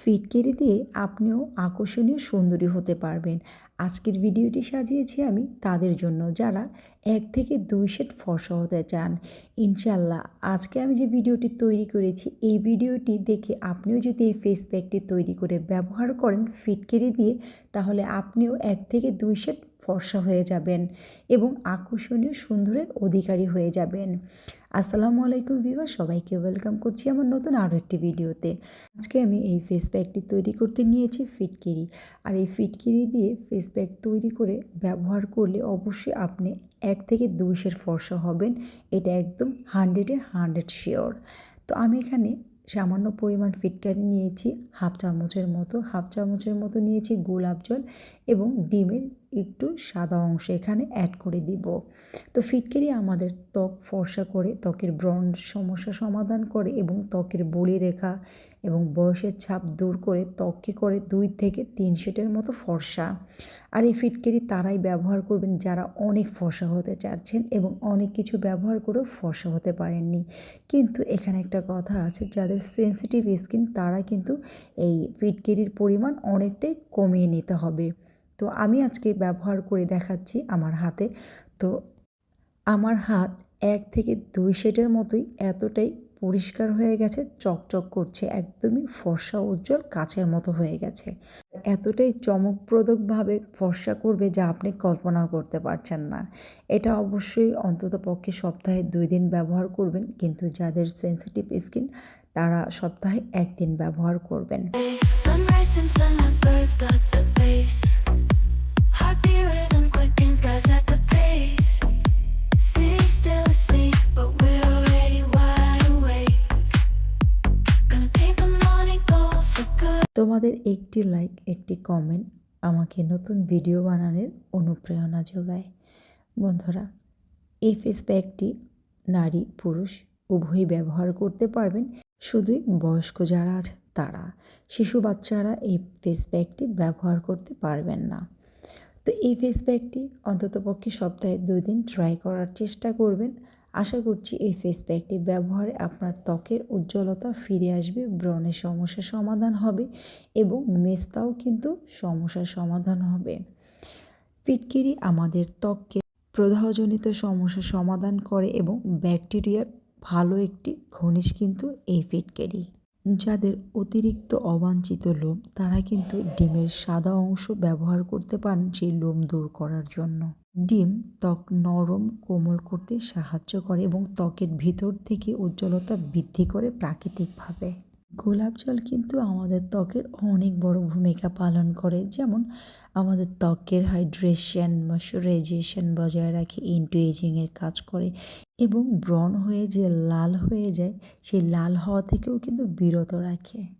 ফিটকিরি দিয়ে আপনিও আকর্ষণীয় সুন্দরী হতে পারবেন। আজকের ভিডিওটি সাজিয়েছি আমি তাদের জন্য যারা এক থেকে দুই সেট ফর্সা হতে চান। ইনশাল্লাহ আজকে আমি যে ভিডিওটি তৈরি করেছি, এই ভিডিওটি দেখে আপনিও যদি এই ফেস প্যাকটি তৈরি করে ব্যবহার করেন ফিটকিরি দিয়ে, তাহলে আপনিও এক থেকে দুই সেট ফর্সা হয়ে যাবেন এবং আকর্ষণীয় সুন্দরের অধিকারী হয়ে যাবেন। আসসালামু আলাইকুম ভিউয়ার সবাইকে ওয়েলকাম করছি আমার নতুন আরও একটি ভিডিওতে। আজকে আমি এই ফেস প্যাকটি তৈরি করতে নিয়েছি ফিটকিরি আর এই ফিটকিরি দিয়ে ফেস প্যাক তৈরি করে ব্যবহার করলে অবশ্যই আপনি এক থেকে দুইশের ফর্সা হবেন। এটা একদম হান্ড্রেডে হান্ড্রেড শিওর তো আমি এখানে সামান্য পরিমাণ ফিটকারি নিয়েছি, হাফ চামচের মতো, হাফ চামচের মতো নিয়েছি গোলাপ জল এবং ডিমের একটু সাদা অংশ এখানে অ্যাড করে দিব। তো ফিটকারি আমাদের ত্বক ফর্সা করে, ত্বকের ব্রণ সমস্যা সমাধান করে এবং ত্বকের বলি রেখা এবং বয়সের ছাপ দূর করে ত্বককে করে দুই থেকে তিন সেটের মতো ফর্সা। আর এই ফিটকারি তারাই ব্যবহার করবেন যারা অনেক ফর্সা হতে চাচ্ছেন এবং অনেক কিছু ব্যবহার করেও ফর্সা হতে পারেননি। কিন্তু এখানে একটা কথা আছে, যাদের সেন্সিটিভ স্কিন তারা কিন্তু এই ফিটকারির পরিমাণ অনেকটাই কমিয়ে নিতে হবে। তো আমি আজকে ব্যবহার করে দেখাচ্ছি আমার হাতে। তো আমার হাত এক থেকে দুই সেটের মতোই এতটাই পরিষ্কার হয়ে গেছে, চকচক করছে, একদমই ফর্সা উজ্জ্বল কাচের মতো হয়ে গেছে। এতটাই চমকপ্রদকভাবে ফর্সা করবে যা আপনি কল্পনাও করতে পারছেন না। এটা অবশ্যই অন্তত পক্ষে সপ্তাহে দুই দিন ব্যবহার করবেন, কিন্তু যাদের সেন্সিটিভ স্কিন তারা সপ্তাহে একদিন ব্যবহার করবেন। তোমাদের একটি লাইক একটি কমেন্ট আমাকে নতুন ভিডিও বানানোর অনুপ্রেরণা যোগায়। বন্ধুরা, এই ফেস প্যাকটি নারী, পুরুষ উভয়ই ব্যবহার করতে পারবেন। শুধুই বয়স্ক যারা আছে, তারা। শিশু বাচ্চারা এই ফেস প্যাকটি ব্যবহার করতে পারবেন না। তো এই ফেস প্যাকটি অন্ততপক্ষে সপ্তাহে দুই দিন ট্রাই করার চেষ্টা করবেন। আশা করছি এই ফেস প্যাকটি ব্যবহারে আপনার ত্বকের উজ্জ্বলতা ফিরে আসবে, ব্রণের সমস্যা সমাধান হবে এবং মেস্তাও কিন্তু সমস্যার সমাধান হবে। ফিটকিরি আমাদের ত্বককে প্রদাহজনিত সমস্যা সমাধান করে এবং ব্যাকটেরিয়ার ভালো একটি খনিজ কিন্তু এই ফিটকেরি যাদের অতিরিক্ত অবাঞ্ছিত লোম, তারা কিন্তু ডিমের সাদা অংশ ব্যবহার করতে পারেন সেই লোম দূর করার জন্য। ডিম ত্বক নরম, কোমল করতে সাহায্য করে এবং ত্বকের ভিতর থেকে উজ্জ্বলতা বৃদ্ধি করে প্রাকৃতিকভাবে। গোলাপ জল কিন্তু আমাদের ত্বকের অনেক বড় ভূমিকা পালন করে। যেমন আমাদের ত্বকের হাইড্রেশন ময়শ্চারাইজেশন বজায় রাখে ইন্টু এজিংয়ের কাজ করে এবং ব্রণ হয়ে যে লাল হয়ে যায়, সেই লাল হওয়া থেকেও কিন্তু বিরত রাখে।